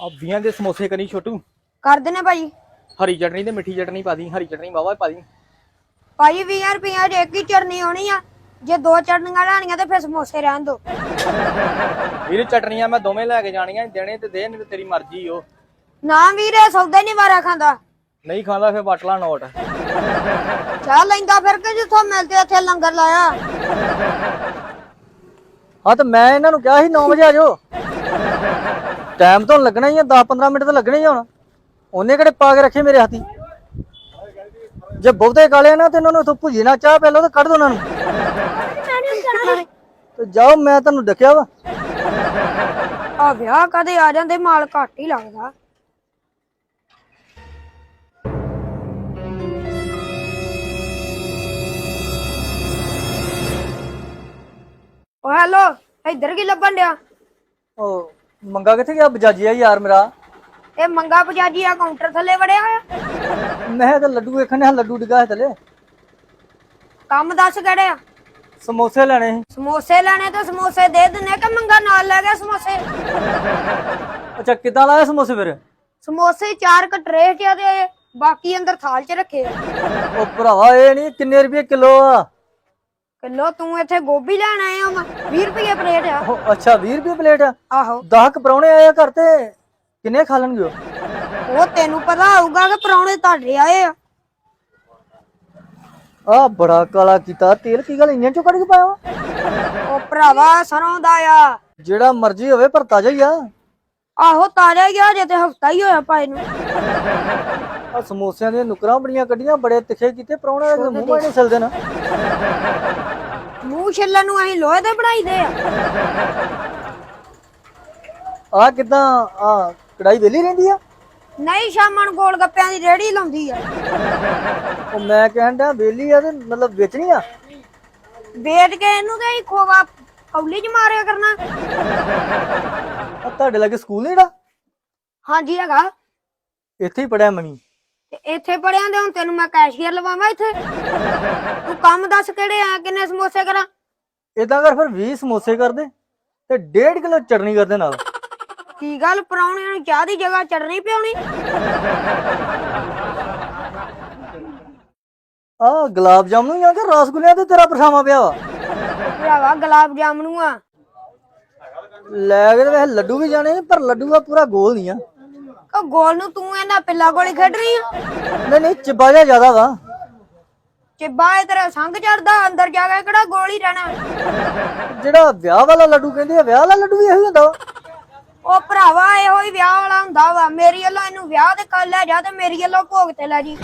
ਆ 20 ਦੇ ਸਮੋਸੇ ਕਰੀ ਛੋਟੂ? ਕਰ ਦੇਣੇ ਭਾਈ। ਹਰੀ ਚਟਨੀ ਤੇ ਮਿੱਠੀ ਚਟਨੀ ਪਾ ਦੀ ਹਰੀ ਚਟਨੀ ਵਾਵਾ ਪਾ ਦੀ। ਭਾਈ 20 ਰੁਪਈਆ ਚ ਇੱਕ ਹੀ ਚਟਨੀ ਹੋਣੀ ਆ ਜੇ ਦੋ ਚਟਨੀਆਂ ਲੈਣੀਆਂ ਤੇ ਫਿਰ ਸਮੋਸੇ ਰਹਿਣ ਦੋ। ਵੀਰ ਚਟਨੀਆਂ ਮੈਂ ਦੋਵੇਂ ਲੈ ਕੇ ਜਾਣੀਆਂ ਦੇਣੇ ਤੇ ਦੇ ਨਹੀਂ ਤੇ ਤੇਰੀ ਮਰਜ਼ੀ ਓ। ਨਾ ਵੀਰੇ ਸੌਦਾ ਨਹੀਂ ਵਾਰਾ ਖਾਂਦਾ। ਨਹੀਂ ਖਾਂਦਾ ਫਿਰ ਵਟ ਲਾ ਨੋਟ। ਚਾਹ ਲੈਂਦਾ ਫਿਰ ਕੇ ਜਿੱਥੋਂ ਮਿਲਦੇ ਉੱਥੇ ਲੰਗਰ ਲਾਇਆ। ਹਾਂ ਤੇ ਮੈਂ ਇਹਨਾਂ ਨੂੰ ਕਿਹਾ ਸੀ 9 ਵਜੇ ਆ ਜਾਓ। ਟਾਈਮ ਤਾਂ ਲੱਗਣਾ ਹੀ ਆ 10-15 ਮਿੰਟ ਤਾਂ ਲੱਗਣੇ ਹੀ ਹੁਣ। ਉਹਨੇ ਕਿਹੜੇ ਪਾ ਕੇ ਰੱਖੇ ਮੇਰੇ ਹੱਥੀ? ਜੇ ਬਹੁਤੇ ਕਾਲੇ ਨਾ ਤੇ ਇਹਨਾਂ ਨੂੰ ਇਥੋਂ ਭੁਜੀ ਨਾ ਚਾਹ ਪੈ ਲਓ ਤੇ ਕੱਢ ਦੋ ਉਹਨਾਂ ਨੂੰ। ਤੇ ਜਾਓ ਮੈਂ ਤੁਹਾਨੂੰ ਡੱਕਿਆ ਵਾ। ਆ ਵਿਆਹ ਕਦੇ ਆ ਜਾਂਦੇ ਮਾਲ ਘੱਟ ਹੀ ਲੱਗਦਾ। ਓ ਹੈਲੋ ਇੱਧਰ ਕੀ ਲੱਭਣ ਡਿਆ? ਉਹ ਮੰਗਾ ਕਿੱਥੇ ਗਿਆ ਬਜਾਜੀਆ ਯਾਰ ਮੇਰਾ? ਇਹ ਮੰਗਾ ਪਜਾਜੀ ਆ ਕਾਊਂਟਰ ਥੱਲੇ ਵੜਿਆ ਹੋਇਆ। ਮੈਂ ਤਾਂ ਲੱਡੂ ਵੇਖਣ ਡਿਆ ਲੱਡੂ ਡਿੱਗਾ ਥੱਲੇ। ਕੰਮ ਦੱਸ ਕਿਹੜੇ ਆ? ਸਮੋਸੇ ਲੈਣੇ ਸੀ। ਸਮੋਸੇ ਲੈਣੇ ਤੇ ਸਮੋਸੇ ਦੇ ਦਿੰਨੇ ਕਿ ਮੰਗਾ ਨਾਲ ਲੈ ਗਿਆ ਸਮੋਸੇ? ਅੱਛਾ ਕਿੱਦਾਂ ਲਾਇਆ ਸਮੋਸੇ ਫਿਰ? ਸਮੋਸੇ ਚਾਰ ਕਟਰੇ ਚ ਆ ਤੇ ਬਾਕੀ ਅੰਦਰ ਥਾਲ ਚ ਰੱਖੇ ਆ। ਉਹ ਭਰਾਵਾ ਇਹ ਨਹੀਂ ਕਿੰਨੇ ਰੁਪਏ ਕਿਲੋ ਆ? ਕਿਲੋ ਤੂੰ ਇੱਥੇ ਗੋਭੀ ਲੈਣ ਆਇਆ ਵਾ 20 ਰੁਪਏ ਪਲੇਟ ਆ। ਉਹ ਅੱਛਾ 20 ਰੁਪਏ ਪਲੇਟ ਆ? ਆਹੋ। 10 ਕ ਪਰੌਣੇ ਆਏ ਆ ਘਰ ਤੇ ਕਿੰਨੇ ਖਾ ਲੈਣਗੇ ਉਹ? ਤੈਨੂੰ ਪਤਾ ਹੋਊਗਾ ਕਿ ਪਰੌਣੇ ਤੁਹਾਡੇ ਆਏ ਆ। ਆ ਬੜਾ ਕਾਲਾ ਕੀਤਾ ਤੇਲ ਕੀ ਗੱਲ ਇੰਜਨ ਚੋਂ ਕੱਢ ਕੇ ਪਾਇਆ ਵਾ? ਉਹ ਭਰਾਵਾ ਸਰੋਂ ਦਾ ਆ। ਜਿਹੜਾ ਮਰਜ਼ੀ ਹੋਵੇ ਪਰ ਤਾਜ਼ਾ ਹੀ ਆ। ਆਹੋ ਤਾਜ਼ਾ ਹੀ ਆ ਜੇ ਤੇ ਹਫਤਾ ਹੀ ਹੋਇਆ ਪਾਏ ਨੂੰ। ਆ ਸਮੋਸਿਆਂ ਦੀਆਂ ਨੁਕਰਾਂ ਬੜੀਆਂ ਕੱਢੀਆਂ ਬੜੇ ਤਿੱਖੇ ਕੀਤੇ ਪਰੌਣੇ ਦੇ ਮੂੰਹ ਮਾਣੇ ਚਲਦੇ ਨਾ। ਮੂੰਹ ਛਿੱਲਣ ਨੂੰ ਅਸੀਂ ਲੋਹੇ ਦੇ ਬਣਾਈਦੇ ਆ। ਆ ਕਿਦਾਂ ਆ ਕੜਾਈ ਵੇਲੀ ਰਹਿੰਦੀ ਆ? ਨਹੀਂ ਸ਼ਾਮਾਂ ਨੂੰ ਗੋਲ ਗੱਪਿਆਂ ਦੀ ਰੇੜੀ ਲਾਉਂਦੀ ਆ। ਉਹ ਮੈਂ ਕਹਿਣ ਡਿਆ ਵੇਲੀ ਆ ਤੇ ਮਤਲਬ ਵੇਚਣੀ ਆ? ਵੇਚ ਕੇ ਇਹਨੂੰ ਤੇ ਅਸੀਂ ਖੋਵਾ ਕੌਲੀ ਚ ਮਾਰਿਆ ਕਰਨਾ। ਆ ਤੁਹਾਡੇ ਲਾਗੇ ਸਕੂਲ ਨੀ ਜਿਹੜਾ ਹਾਂਜੀ ਹੈਗਾ। ਇੱਥੇ ਹੀ ਪੜਿਆ ਤੇ ਇੱਥੇ ਪੜਿਆਂ ਦੇ ਹੁਣ ਤੈਨੂੰ ਮੈਂ ਕੈਸ਼ੀਅਰ ਲਵਾਵਾਂ ਇੱਥੇ? ਤੂੰ ਕੰਮ ਦੱਸ ਕਿਹੜੇ ਆ ਕਿੰਨੇ ਸਮੋਸੇ ਕਰਾਂ? ਇਦਾਂ ਕਰ ਫਿਰ 20 ਸਮੋਸੇ ਕਰ ਦੇ ਤੇ 1.5 ਕਿਲੋ ਚਟਨੀ ਕਰ ਦੇ ਨਾਲ। ਕੀ ਗੱਲ ਪਰੌਣਿਆਂ ਨੂੰ ਚਾਹ ਦੀ ਜਗ੍ਹਾ ਚਟਨੀ ਪਿਆਉਣੀ? ਆ ਗੁਲਾਬ ਜਾਮਨੂ ਆ ਕਿ ਰਸਗੁੱਲਿਆਂ ਤੇ ਤੇਰਾ ਪਰਛਾਵਾਂ ਪਿਆ ਵਾ? ਭਰਾਵਾ ਗੁਲਾਬ ਜਾਮਨੂ ਆ। ਲੈ ਕੇ ਤੇ ਵੈਸੇ ਲੱਡੂ ਵੀ ਜਾਣੇ ਪਰ ਲੱਡੂ ਆ ਪੂਰਾ ਗੋਲ ਨਹੀਂ ਆ। ਉਹ ਗੋਲ ਨੂੰ ਤੂੰ ਇਹਨਾਂ ਪਿੱਲਾ ਗੋਲੀ ਖੇਡ ਰਹੀ ਆ? ਨਹੀਂ ਨਹੀਂ ਚਿੱਬਾ ਜਿਹਾ ਜ਼ਿਆਦਾ ਵਾ। ਚਿੱਬਾ ਇਹ ਤੇਰਾ ਸੰਗ ਚੜਦਾ ਅੰਦਰ ਜਾ ਕੇ ਕਿਹੜਾ ਗੋਲ ਰਹਿਣਾ ਜਿਹੜਾ ਵਿਆਹ ਵਾਲਾ ਲੱਡੂ ਕਹਿੰਦੇ ਆ ਵਿਆਹ ਵਾਲਾ ਲੱਡੂ ਵੀ ਇਹੋ ਹੀ ਹੁੰਦਾ ਵਾ। ਉਹ ਭਰਾਵਾ ਇਹੋ ਹੀ ਵਿਆਹ ਵਾਲਾ ਹੁੰਦਾ ਵਾ। ਮੇਰੀ ਵੱਲੋਂ ਇਹਨੂੰ ਵਿਆਹ ਤੇ ਕੱਲ ਲੈ ਜਾ ਤੇ ਮੇਰੀ ਵੱਲੋਂ ਭੋਗ ਤੇ ਲੈ ਜੀ।